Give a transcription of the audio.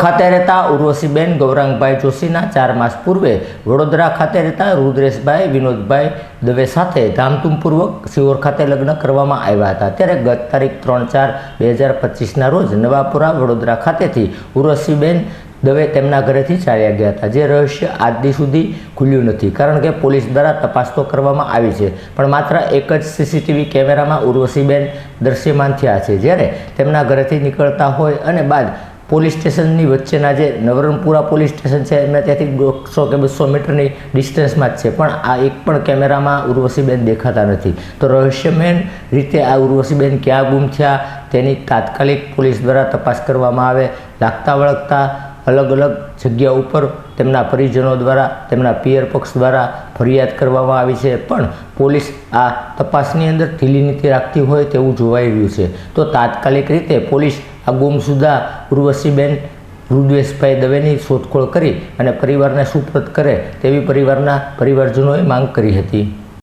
ખાતે રહેતા ઉર્વશીબેન ગૌરાંગભાઈ જોશીના ચાર માસ પૂર્વે વડોદરા ખાતે રહેતા રુદ્રેશભાઈ, વિનોદભાઈ દવે સાથે ધામધૂમપૂર્વક સિહોર ખાતે લગ્ન કરવામાં આવ્યા હતા. ત્યારે ગત તારીખ ત્રણ ચાર બે હજાર પચીસના રોજ નવાપુરા વડોદરા ખાતેથી ઉર્વશીબેન દવે તેમના ઘરેથી ચાલ્યા ગયા હતા, જે રહસ્ય આજદી સુધી ખુલ્યું નથી. કારણ કે પોલીસ દ્વારા તપાસ તો કરવામાં આવી છે, પણ માત્ર એક જ સીસીટીવી કેમેરામાં ઉર્વશીબેન દ્રશ્યમાન થયા છે. જ્યારે તેમના ઘરેથી નીકળતા હોય અને બાદ પોલીસ સ્ટેશનની વચ્ચેના જે નવરંગપુરા પોલીસ સ્ટેશન છે એમને ત્યાંથી દોઢસો કે બસો મીટરની ડિસ્ટન્સમાં જ છે, પણ આ એક પણ કેમેરામાં ઉર્વશીબેન દેખાતા નથી. તો રહસ્યમય રીતે આ ઉર્વશીબેન ક્યાં ગુમ થયા, તેની તાત્કાલિક પોલીસ દ્વારા તપાસ કરવામાં આવે, લાગતા વળગતા અલગ અલગ જગ્યા ઉપર તેમના પરિજનો દ્વારા, તેમના પિયર પક્ષ દ્વારા ફરિયાદ કરવામાં આવી છે. પણ પોલીસ આ તપાસની અંદર ઢીલી નીતિ રાખતી હોય તેવું જોવાઈ રહ્યું છે. તો તાત્કાલિક રીતે પોલીસ આ ગુમસુદા ઉર્વશીબેન રુદ્વેશભાઈ દવેની શોધખોળ કરી અને પરિવારને સુપ્રત કરે તેવી પરિવારના પરિવારજનોએ માંગ કરી હતી.